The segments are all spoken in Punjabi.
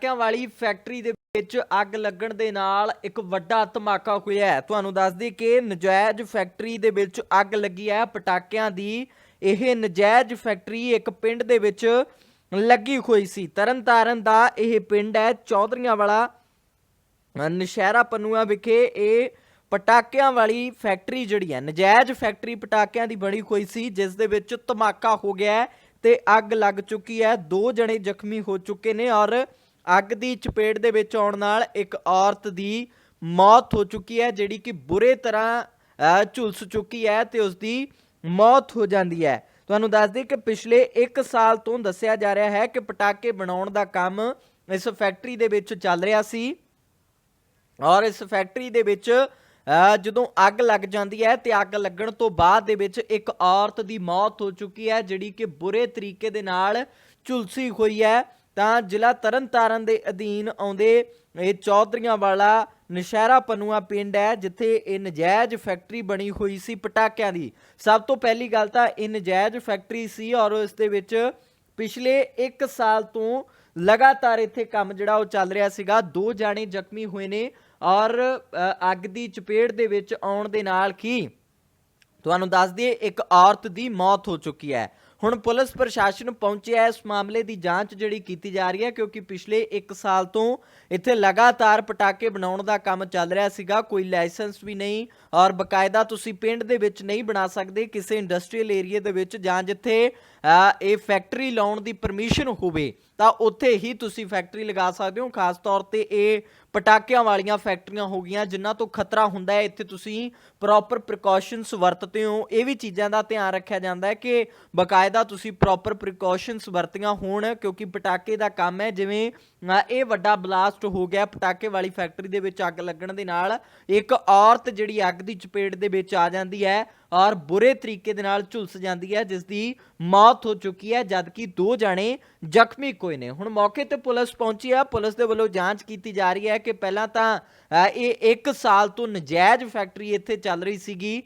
ਪਟਾਕਿਆਂ ਵਾਲੀ ਫੈਕਟਰੀ ਦੇ ਵਿੱਚ ਅੱਗ ਲੱਗਣ ਦੇ ਨਾਲ ਇੱਕ ਵੱਡਾ ਧਮਾਕਾ ਹੋਇਆ ਹੈ। ਤੁਹਾਨੂੰ ਦੱਸ ਦਈਏ ਕਿ ਨਜਾਇਜ਼ ਫੈਕਟਰੀ ਦੇ ਵਿੱਚ ਅੱਗ ਲੱਗੀ ਹੈ। ਪਟਾਕਿਆਂ ਦੀ ਇਹ ਨਜਾਇਜ਼ ਫੈਕਟਰੀ ਇੱਕ ਪਿੰਡ ਦੇ ਵਿੱਚ ਲੱਗੀ ਹੋਈ ਸੀ। ਤਰਨਤਾਰਨ ਦਾ ਇਹ ਪਿੰਡ ਹੈ। ਚੌਧਰੀਆਂ ਵਾਲਾ ਨਸ਼ਹਿਰਾ ਪਨੂਆ ਵਿਖੇ ਇਹ ਪਟਾਕਿਆਂ ਵਾਲੀ ਫੈਕਟਰੀ ਜਿਹੜੀ ਹੈ, ਨਜਾਇਜ਼ ਫੈਕਟਰੀ ਪਟਾਕਿਆਂ ਦੀ ਬਣੀ ਹੋਈ ਸੀ, ਜਿਸ ਦੇ ਵਿੱਚ ਧਮਾਕਾ ਹੋ ਗਿਆ ਤੇ ਅੱਗ ਲੱਗ ਚੁੱਕੀ ਹੈ। ਦੋ ਜਣੇ ਜ਼ਖਮੀ ਹੋ ਚੁੱਕੇ ਨੇ ਔਰ ਅੱਗ ਦੀ ਚਪੇਟ ਦੇ ਵਿੱਚ ਆਉਣ ਨਾਲ ਇੱਕ ਔਰਤ ਦੀ ਮੌਤ ਹੋ ਚੁੱਕੀ ਹੈ, ਜਿਹੜੀ ਕਿ ਬੁਰੇ ਤਰ੍ਹਾਂ ਝੁਲਸ ਚੁੱਕੀ ਹੈ ਤੇ ਉਸ ਦੀ ਮੌਤ ਹੋ ਜਾਂਦੀ ਹੈ। ਤੁਹਾਨੂੰ ਦੱਸ ਦਈਏ ਕਿ ਪਿਛਲੇ 1 ਸਾਲ ਤੋਂ ਦੱਸਿਆ ਜਾ ਰਿਹਾ ਹੈ ਕਿ ਪਟਾਕੇ ਬਣਾਉਣ ਦਾ ਕੰਮ ਇਸ ਫੈਕਟਰੀ ਦੇ ਵਿੱਚ ਚੱਲ ਰਿਹਾ ਸੀ ਔਰ ਇਸ ਫੈਕਟਰੀ ਦੇ ਵਿੱਚ ਜਦੋਂ ਅੱਗ ਲੱਗ ਜਾਂਦੀ ਹੈ ਤੇ ਅੱਗ ਲੱਗਣ ਤੋਂ ਬਾਅਦ ਦੇ ਵਿੱਚ ਇੱਕ ਔਰਤ ਦੀ ਮੌਤ ਹੋ ਚੁੱਕੀ ਹੈ, ਜਿਹੜੀ ਕਿ ਬੁਰੇ ਤਰੀਕੇ ਦੇ ਨਾਲ ਝੁਲਸੀ ਹੋਈ ਹੈ। ਤਾਂ ਜ਼ਿਲ੍ਹਾ ਤਰਨਤਾਰਨ ਦੇ ਅਧੀਨ ਆਉਂਦੇ ਇਹ ਚੌਧਰੀਆਂ ਵਾਲਾ ਨਸ਼ਹਿਰਾ ਪਨੂਆ ਪਿੰਡ ਹੈ, ਜਿੱਥੇ ਇਹ ਨਜਾਇਜ਼ ਫੈਕਟਰੀ ਬਣੀ ਹੋਈ ਸੀ ਪਟਾਕਿਆਂ ਦੀ। ਸਭ ਤੋਂ ਪਹਿਲੀ ਗੱਲ ਤਾਂ ਇਹ ਨਜਾਇਜ਼ ਫੈਕਟਰੀ ਸੀ ਔਰ ਇਸ ਦੇ ਵਿੱਚ ਪਿਛਲੇ 1 ਸਾਲ ਤੋਂ ਲਗਾਤਾਰ ਇੱਥੇ ਕੰਮ ਜਿਹੜਾ ਉਹ ਚੱਲ ਰਿਹਾ ਸੀਗਾ। ਦੋ ਜਾਣੇ ਜ਼ਖਮੀ ਹੋਏ ਨੇ ਔਰ ਅੱਗ ਦੀ ਚਪੇਟ ਦੇ ਵਿੱਚ ਆਉਣ ਦੇ ਨਾਲ ਕੀ ਤੁਹਾਨੂੰ ਦੱਸ ਦਈਏ, ਇੱਕ ਔਰਤ ਦੀ ਮੌਤ ਹੋ ਚੁੱਕੀ ਹੈ। ਹੁਣ ਪੁਲਿਸ ਪ੍ਰਸ਼ਾਸਨ ਪਹੁੰਚਿਆ ਇਸ ਮਾਮਲੇ ਦੀ ਜਾਂਚ ਜਿਹੜੀ ਕੀਤੀ ਜਾ ਰਹੀ ਹੈ, ਕਿਉਂਕਿ ਪਿਛਲੇ 1 ਸਾਲ ਤੋਂ ਇੱਥੇ ਲਗਾਤਾਰ ਪਟਾਕੇ ਬਣਾਉਣ ਦਾ ਕੰਮ ਚੱਲ ਰਿਹਾ ਸੀਗਾ, ਕੋਈ ਲਾਇਸੈਂਸ ਵੀ ਨਹੀਂ ਔਰ ਬਕਾਇਦਾ ਤੁਸੀਂ ਪਿੰਡ ਦੇ ਵਿੱਚ ਨਹੀਂ ਬਣਾ ਸਕਦੇ, ਕਿਸੇ ਇੰਡਸਟਰੀਅਲ ਏਰੀਆ ਦੇ ਵਿੱਚ ਜਾਂ ਜਿੱਥੇ ਇਹ ਫੈਕਟਰੀ ਲਾਉਣ ਦੀ ਪਰਮਿਸ਼ਨ ਹੋਵੇ, ਤਾਂ ਉੱਥੇ ਹੀ ਤੁਸੀਂ ਫੈਕਟਰੀ ਲਗਾ ਸਕਦੇ ਹੋ, ਖਾਸ ਤੌਰ ਤੇ ਇਹ ਪਟਾਕਿਆਂ ਵਾਲੀਆਂ ਫੈਕਟਰੀਆਂ ਹੋ ਗਈਆਂ, ਜਿਨ੍ਹਾਂ ਤੋਂ ਖਤਰਾ ਹੁੰਦਾ ਹੈ, ਇੱਥੇ ਤੁਸੀਂ ਪ੍ਰੋਪਰ ਪ੍ਰੀਕਾਸ਼ਨਸ ਵਰਤਦੇ ਹੋ। ਇਹ ਵੀ ਚੀਜ਼ਾਂ ਦਾ ਧਿਆਨ ਰੱਖਿਆ ਜਾਂਦਾ ਹੈ ਕਿ ਬਕਾਇਦਾ ਤੁਸੀਂ ਪ੍ਰੋਪਰ ਪ੍ਰੀਕਾਸ਼ਨਸ ਵਰਤੀਆਂ ਹੋਣ, ਕਿਉਂਕਿ ਪਟਾਕੇ ਦਾ ਕੰਮ ਹੈ, ਜਿਵੇਂ ਇਹ ਵੱਡਾ ਬਲਾਸਟ ਹੋ ਗਿਆ ਪਟਾਕੇ ਵਾਲੀ ਫੈਕਟਰੀ ਦੇ ਵਿੱਚ ਅੱਗ ਲੱਗਣ ਦੇ ਨਾਲ। ਇੱਕ ਔਰਤ ਜਿਹੜੀ ਅੱਗ ਦੀ ਚਪੇਟ ਦੇ ਵਿੱਚ ਆ ਜਾਂਦੀ ਹੈ ਔਰ ਬੁਰੇ ਤਰੀਕੇ ਦੇ ਨਾਲ ਝੁਲਸ ਜਾਂਦੀ ਹੈ ਜਿਸ ਦੀ ਮੌਤ ਹੋ ਚੁੱਕੀ ਹੈ, ਜਦਕਿ ਦੋ ਜਾਣੇ ਜ਼ਖਮੀ ਕੋਈ ਨੇ। ਹੁਣ ਮੌਕੇ ਤੇ ਪੁਲਿਸ ਪਹੁੰਚੀ ਹੈ। ਪੁਲਿਸ ਦੇ ਵੱਲੋਂ ਜਾਂਚ ਕੀਤੀ ਜਾ ਰਹੀ ਹੈ ਕਿ ਪਹਿਲਾਂ ਤਾਂ ਇਹ 1 ਸਾਲ ਤੋਂ ਨਜਾਇਜ਼ ਫੈਕਟਰੀ ਇੱਥੇ ਚੱਲ ਰਹੀ ਸੀਗੀ।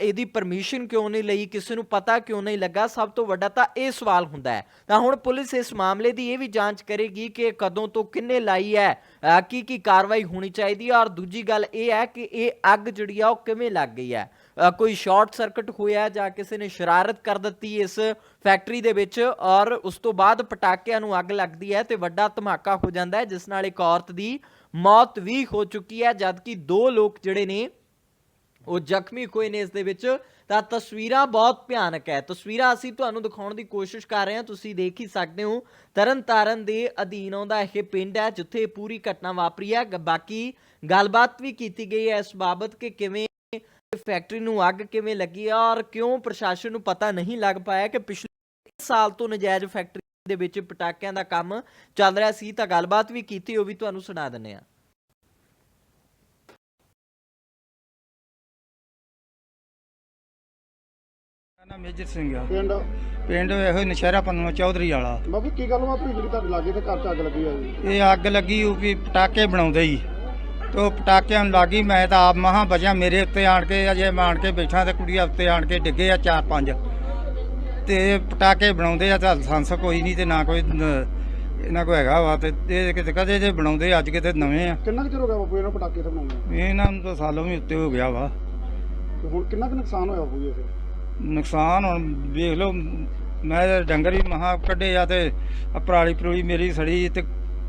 ਇਹਦੀ ਪਰਮਿਸ਼ਨ ਕਿਉਂ ਨਹੀਂ ਲਈ? ਕਿਸੇ ਨੂੰ ਪਤਾ ਕਿਉਂ ਨਹੀਂ ਲੱਗਾ? ਸਭ ਤੋਂ ਵੱਡਾ ਤਾਂ ਇਹ ਸਵਾਲ ਹੁੰਦਾ ਹੈ। ਤਾਂ ਹੁਣ ਪੁਲਿਸ ਇਸ ਮਾਮਲੇ ਦੀ ਇਹ ਵੀ ਜਾਂਚ ਕਰੇਗੀ ਕਿ ਕਦੋਂ ਤੋਂ ਕਿੰਨੇ ਲਾਈ ਹੈ ਕੀ ਕੀ ਕਾਰਵਾਈ ਹੋਣੀ ਚਾਹੀਦੀ ਹੈ ਔਰ ਦੂਜੀ ਗੱਲ ਇਹ ਹੈ ਕਿ ਇਹ ਅੱਗ ਜਿਹੜੀ ਆ ਉਹ ਕਿਵੇਂ ਲੱਗ ਗਈ ਹੈ। ਕੋਈ ਸ਼ਾਰਟ ਸਰਕਟ ਹੋਇਆ ਜਾਂ ਕਿਸੇ ਨੇ ਸ਼ਰਾਰਤ ਕਰ ਦਿੱਤੀ ਇਸ ਫੈਕਟਰੀ ਦੇ ਵਿੱਚ ਔਰ ਉਸ ਤੋਂ ਬਾਅਦ ਪਟਾਕਿਆਂ ਨੂੰ ਅੱਗ ਲੱਗਦੀ ਹੈ ਤੇ ਵੱਡਾ ਧਮਾਕਾ ਹੋ ਜਾਂਦਾ ਹੈ, ਜਿਸ ਨਾਲ ਇੱਕ ਔਰਤ ਦੀ ਮੌਤ ਵੀ ਹੋ ਚੁੱਕੀ ਹੈ, ਜਦਕਿ ਦੋ ਲੋਕ ਜਿਹੜੇ ਨੇ ਉਹ ਜ਼ਖਮੀ ਹੋਏ ਨੇ ਇਸ ਦੇ ਵਿੱਚ। ਤਾਂ ਤਸਵੀਰਾਂ ਬਹੁਤ ਭਿਆਨਕ ਹੈ। ਤਸਵੀਰਾਂ ਅਸੀਂ ਤੁਹਾਨੂੰ ਦਿਖਾਉਣ ਦੀ ਕੋਸ਼ਿਸ਼ ਕਰ ਰਹੇ ਹਾਂ। ਤੁਸੀਂ ਦੇਖ ਹੀ ਸਕਦੇ ਹੋ, ਤਰਨਤਾਰਨ ਦੇ ਅਧੀਨ ਆਉਂਦਾ ਇਹ ਪਿੰਡ ਹੈ, ਜਿੱਥੇ ਪੂਰੀ ਘਟਨਾ ਵਾਪਰੀ ਹੈ। ਬਾਕੀ ਗੱਲਬਾਤ ਵੀ ਕੀਤੀ ਗਈ ਹੈ ਇਸ ਬਾਬਤ ਕਿ ਕਿਵੇਂ ਫੈਕਟਰੀ ਨੂੰ ਅੱਗ ਕਿਵੇਂ ਲੱਗੀ ਹੈ ਔਰ ਕਿਉਂ ਪ੍ਰਸ਼ਾਸਨ ਨੂੰ ਪਤਾ ਨਹੀਂ ਲੱਗ ਪਾਇਆ ਕਿ ਪਿਛਲੇ ਸਾਲ ਤੋਂ ਨਜਾਇਜ਼ ਫੈਕਟਰੀ ਦੇ ਵਿੱਚ ਪਟਾਕਿਆਂ ਦਾ ਕੰਮ ਚੱਲ ਰਿਹਾ ਸੀ। ਤਾਂ ਗੱਲਬਾਤ ਵੀ ਕੀਤੀ, ਉਹ ਵੀ ਤੁਹਾਨੂੰ ਸੁਣਾ ਦਿੰਨੇ ਆ ਨਾਮ ਮੇਜਰ ਸਿੰਘ ਆ। ਪਿੰਡ? ਪਿੰਡ ਇਹੋ ਨਸ਼ਹਿਰਾ ਪੰਨੂ ਚੌਧਰੀ ਵਾਲਾ। ਬਾਬੂ ਕੀ ਗੱਲ ਵਾਪਰੀ ਜਿਹੜੀ ਤੁਹਾਡੇ ਲਾਗੇ ਤੇ ਘਰ ਚ ਅੱਗ ਲੱਗੀ ਆ ਜੀ ਇਹ ਅੱਗ ਲੱਗੀ ਉਹ ਵੀ ਪਟਾਕੇ ਬਣਾਉਂਦੇ ਹੀ ਤੇ ਉਹ ਪਟਾਕਿਆਂ ਨੂੰ ਲੱਗੀ ਮੈਂ ਤਾਂ ਆਪ ਮਹਾ ਬਚਿਆ ਮੇਰੇ ਉੱਤੇ ਆਣ ਕੇ ਅਜੇ ਮੈਂ ਆਣ ਕੇ ਬੈਠਾ ਤੇ ਕੁੜੀ ਉੱਤੇ ਆਣ ਕੇ ਡਿੱਗੇ ਆ ਚਾਰ ਪੰਜ। ਤੇ ਪਟਾਕੇ ਬਣਾਉਂਦੇ ਆ ਤਾਂ ਲਾਇਸੈਂਸ ਕੋਈ ਨਹੀਂ ਤੇ ਨਾ ਕੋਈ ਇਹਨਾਂ ਕੋ ਹੈਗਾ ਵਾ ਤੇ ਇਹ ਕਿਤੇ ਕਦੇ ਜੇ ਬਣਾਉਂਦੇ ਅੱਜ ਕਿਤੇ ਨਵੇਂ ਆ। ਕਿੰਨਾ ਕੁ ਚਿਰ ਹੋ ਗਿਆ ਬਾਪੂ ਇਹਨਾਂ ਪਟਾਕੇ ਤੇ ਬਣਾਉਂਦੇ ਇਹਨਾਂ ਨੂੰ ਤਾਂ ਸਾਲੋਂ ਵੀ ਉੱਤੇ ਹੋ ਗਿਆ ਵਾ। ਤੇ ਹੁਣ ਕਿੰਨਾ ਕੁ ਨੁਕਸਾਨ ਹੋਇਆ ਜੀ ਇਹ? ਨੁਕਸਾਨ ਹੁਣ ਵੇਖ ਲਓ ਮੈਂ ਡੰਗਰ ਵੀ ਮਹਾ ਕੱਢੇ ਆ ਤੇ ਪਰਾਲੀ ਪਰੂਲੀ ਮੇਰੀ ਸੜੀ ਤੇ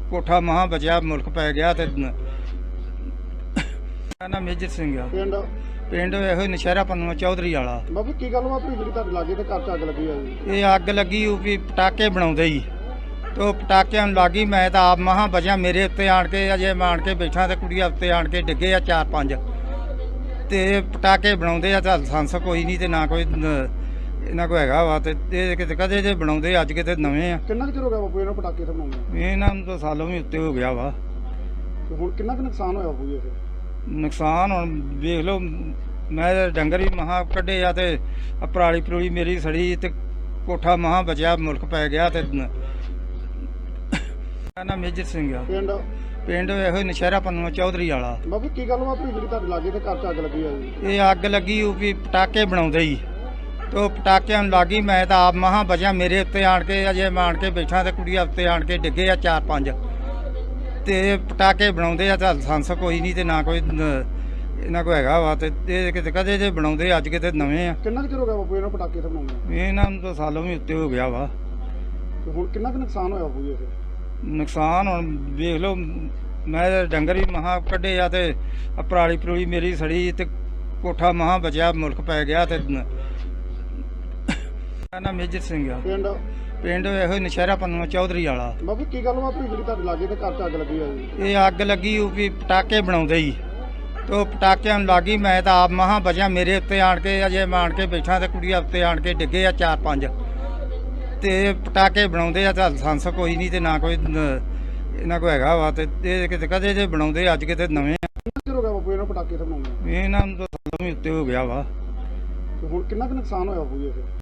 ਕੋਠਾ ਮਹਾ ਬਚਿਆ ਮੁਲਕ ਪੈ ਗਿਆ ਤੇ ਨਾਮ ਮੇਜਰ ਸਿੰਘ ਆ। ਪਿੰਡ? ਪਿੰਡ ਇਹੋ ਨਸ਼ਹਿਰਾ ਪੰਨੂ ਚੌਧਰੀ ਵਾਲਾ। ਬਾਬੂ ਕੀ ਗੱਲ ਵਾਪਰੀ ਜਿਹੜੀ ਤੁਹਾਡੇ ਲਾਗੇ ਤੇ ਘਰ ਚ ਅੱਗ ਲੱਗੀ ਆ ਇਹ ਅੱਗ ਲੱਗੀ ਉਹ ਵੀ ਪਟਾਕੇ ਬਣਾਉਂਦੇ ਹੀ ਤੇ ਉਹ ਪਟਾਕਿਆਂ ਨੂੰ ਲੱਗੀ ਮੈਂ ਤਾਂ ਆਪ ਮਹਾ ਬਚਿਆ ਮੇਰੇ ਉੱਤੇ ਆਣ ਕੇ ਅਜੇ ਮੈਂ ਆਣ ਕੇ ਬੈਠਾ ਤੇ ਕੁੜੀ ਉੱਤੇ ਆਣ ਕੇ ਡਿੱਗੇ ਆ ਚਾਰ ਪੰਜ। ਤੇ ਪਟਾਕੇ ਬਣਾਉਂਦੇ ਆ ਤਾਂ ਲਾਇਸੈਂਸ ਕੋਈ ਨਹੀਂ ਤੇ ਨਾ ਕੋਈ ਇਹਨਾਂ ਕੋ ਹੈਗਾ ਵਾ ਤੇ ਇਹ ਕਿਤੇ ਕਦੇ ਜੇ ਬਣਾਉਂਦੇ ਅੱਜ ਕਿਤੇ ਨਵੇਂ ਆ। ਕਿੰਨਾ ਕੁ ਚਿਰ ਹੋ ਗਿਆ ਬਾਪੂ ਇਹਨਾਂ ਪਟਾਕੇ ਤੇ ਬਣਾਉਂਦੇ ਇਹਨਾਂ ਨੂੰ ਤਾਂ ਸਾਲੋਂ ਵੀ ਉੱਤੇ ਹੋ ਗਿਆ ਵਾ। ਤੇ ਹੁਣ ਕਿੰਨਾ ਕੁ ਨੁਕਸਾਨ ਹੋਇਆ ਬਾਪੂ ਜੀ ਇਹ ਨੁਕਸਾਨ ਹੁਣ ਵੇਖ ਲਓ ਮੈਂ ਡੰਗਰ ਵੀ ਮਹਾ ਕੱਢੇ ਆ ਤੇ ਪਰਾਲੀ ਪਰੂਲੀ ਮੇਰੀ ਸੜੀ ਤੇ ਕੋਠਾ ਮਹਾ ਬਚਿਆ ਮੁਲਕ ਪੈ ਗਿਆ ਤੇ ਨ- ਮੇਜਰ ਸਿੰਘ ਆ। ਪਿੰਡ ਪਿੰਡ ਇਹੋ ਨਸ਼ਹਿਰਾ ਪੰਨੂ ਚੌਧਰੀ ਵਾਲਾ। ਬਾਬੂ ਕੀ ਗੱਲ ਵਾਪਰੀ ਜਿਹੜੀ ਤੁਹਾਡੇ ਲਾਗੇ ਤੇ ਘਰ ਚ ਅੱਗ ਲੱਗੀ ਆ ਜੀ ਇਹ ਅੱਗ ਲੱਗੀ ਉਹ ਵੀ ਪਟਾਕੇ ਬਣਾਉਂਦੇ ਹੀ ਤੇ ਪਟਾਕਿਆਂ ਨੂੰ ਲੱਗੀ ਮੈਂ ਤਾਂ ਆਪ ਮਹਾ ਬਚਿਆ ਮੇਰੇ ਉੱਤੇ ਆਣ ਕੇ ਅਜੇ ਮੈਂ ਆਣ ਕੇ ਬੈਠਾ ਤੇ ਕੁੜੀ ਉੱਤੇ ਆਣ ਕੇ ਡਿੱਗੇ ਆ ਚਾਰ ਪੰਜ। ਤੇ ਪਟਾਕੇ ਬਣਾਉਂਦੇ ਆ ਤਾਂ ਲਾਇਸੈਂਸ ਕੋਈ ਨਹੀਂ ਤੇ ਨਾ ਕੋਈ ਇਹਨਾਂ ਕੋ ਹੈਗਾ ਵਾ ਤੇ ਇਹ ਕਿਤੇ ਕਦੇ ਜੇ ਬਣਾਉਂਦੇ ਅੱਜ ਕਿਤੇ ਨਵੇਂ ਆ। ਕਿੰਨਾ ਚਿਰ ਹੋ ਗਿਆ ਬਾਪੂ ਇਹਨਾਂ ਪਟਾਕੇ ਤੇ ਬਣਾਉਂਦੇ ਇਹਨਾਂ ਨੂੰ ਤਾਂ ਸਾਲੋਂ ਵੀ ਉੱਤੇ ਹੋ ਗਿਆ ਵਾ। ਤੇ ਹੁਣ ਕਿੰਨਾ ਕੁ ਨੁਕਸਾਨ ਹੋਇਆ ਬਾਪੂ ਜੀ ਨੁਕਸਾਨ ਹੁਣ ਵੇਖ ਲਓ ਮੈਂ ਡੰਗਰ ਵੀ ਮਹਾ ਕੱਢੇ ਆ ਤੇ ਪਰਾਲੀ ਪਰੂਲੀ ਮੇਰੀ ਸੜੀ ਤੇ ਕੋਠਾ ਮਹਾ ਬਚਿਆ ਮੁਲਕ ਪੈ ਗਿਆ ਤੇ ਨ- ਮੇਰਾ ਨਾਮ ਮੇਜਰ ਸਿੰਘ ਆ। ਪਿੰਡ? ਪਿੰਡ ਇਹੋ ਹੀ ਨਸ਼ਹਿਰਾ ਪੰਨੂਆ ਚੌਧਰੀ ਵਾਲਾ। ਬਾਪੂ ਕੀ ਗੱਲ ਬਾਪੂ ਜਿਹੜੀ ਤੁਹਾਡੇ ਲਾਗੇ ਤੇ ਘਰ ਚ ਅੱਗ ਲੱਗੀ ਜੀ ਇਹ ਅੱਗ ਲੱਗੀ ਉਹ ਵੀ ਪਟਾਕੇ ਬਣਾਉਂਦੇ ਸੀ ਤੇ ਉਹ ਪਟਾਕਿਆਂ ਨੂੰ ਲੱਗੀ ਮੈਂ ਤਾਂ ਆਪ ਮਹਾ ਬਚਿਆ ਮੇਰੇ ਉੱਤੇ ਆਣ ਕੇ ਅਜੇ ਮੈਂ ਆਣ ਕੇ ਬੈਠਾ ਤੇ ਕੁੜੀਆਂ ਉੱਤੇ ਆਣ ਕੇ ਡਿੱਗੇ ਆ ਚਾਰ ਪੰਜ ਤੇ ਪਟਾਕੇ ਬਣਾਉਂਦੇ ਆ ਤਾਂ ਲਾਇਸੈਂਸ ਕੋਈ ਨਹੀਂ ਤੇ ਨਾ ਕੋਈ ਇਹਨਾਂ ਕੋ ਹੈਗਾ ਵਾ ਤੇ ਇਹ ਕਿਤੇ ਕਦੇ ਜੇ ਬਣਾਉਂਦੇ ਅੱਜ ਕਿਤੇ ਨਵੇਂ ਆ। ਕਿੰਨਾ ਕੁ ਚਿਰ ਹੋ ਗਿਆ ਬਾਪੂ ਇਹਨਾਂ ਪਟਾਕੇ ਤੇ ਬਣਾਉਂਦੇ? ਇਹਨਾਂ ਨੂੰ ਤਾਂ ਸਾਲੋਂ ਵੀ ਉੱਤੇ ਹੋ ਗਿਆ ਵਾ। ਤੇ ਹੁਣ ਕਿੰਨਾ ਕੁ ਨੁਕਸਾਨ ਹੋਇਆ ਬਾਪੂ ਜੀ ਇਹ?